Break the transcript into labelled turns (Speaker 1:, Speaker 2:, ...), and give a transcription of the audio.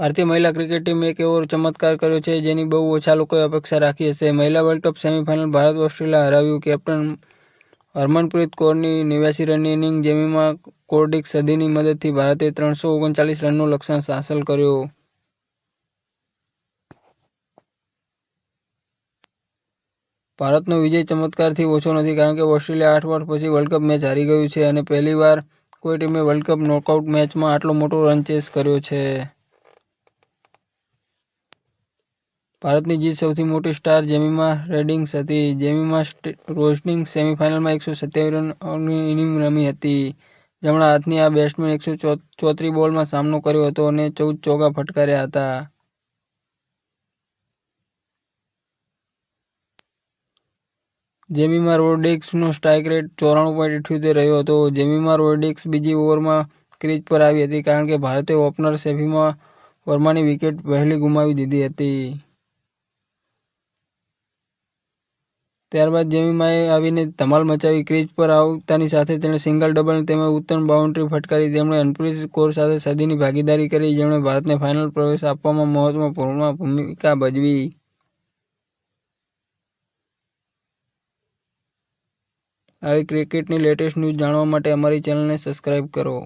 Speaker 1: ભારતીય મહિલા ક્રિકેટ ટીમે એક એવો ચમત્કાર કર્યો છે, જેની બહુ ઓછા લોકોએ અપેક્ષા રાખી હશે. મહિલા world cup semifinal Bharat Australia હરાવ્યું. કેપ્ટન હરમનપ્રીત કૌરની નેવ્યાસી રનની ઇનિંગ જેમીમાં કોર્ડિક સદીની મદદથી ભારતે ત્રણસો ઓગણચાલીસ રનનો લક્ષ્યાંક હાંસલ કર્યો. ભારતનો વિજય ચમત્કારથી ઓછો નથી, કારણ કે ઓસ્ટ્રેલિયા આઠ વર્ષ પછી વર્લ્ડ કપ મેચ હારી ગયું છે અને પહેલીવાર કોઈ ટીમે વર્લ્ડ કપ નોકઆઉટ મેચમાં આટલો મોટો રન ચેસ કર્યો છે. ભારતની જીત સૌથી મોટી સ્ટાર જેમિમા રેડિંગ્સ હતી. જેમીમા રોસ્ટિંગ સેમીફાઇનલમાં એકસો સત્યાવીસ રનની ઇનિંગ રમી હતી. જમણા હાથની આ બેટ્સમેન એકસો ચોત્રીસ બોલમાં સામનો કર્યો હતો અને ચૌદ ચોગા ફટકાર્યા હતા. જેમીમાં રોડિક્સનો સ્ટ્રાઇક રેટ ચોરાણું પોઈન્ટ અઠ્યોતેર રહ્યો હતો. જેમીમા રોડિક્સ બીજી ઓવરમાં ક્રીઝ પર આવી હતી કારણ કે ભારતે ઓપનર સેફીમાં વર્માની વિકેટ વહેલી ગુમાવી દીધી હતી. ત્યારબાદ જેમીમાએ આવીને ધમાલ મચાવી ક્રીઝ પર આવતાની સાથે તેણે સિંગલ ડબલ તેમજ ઉત્તમ બાઉન્ડ્રી ફટકારી તેમણે હરમનપ્રીત કોર સાથે સદીની ભાગીદારી કરી જેમણે ભારતને ફાઇનલ પ્રવેશ આપવામાં મહત્વપૂર્ણ ભૂમિકા ભજવી. આવી ક્રિકેટની લેટેસ્ટ ન્યૂઝ જાણવા માટે અમારી ચેનલને સબસ્ક્રાઇબ કરો.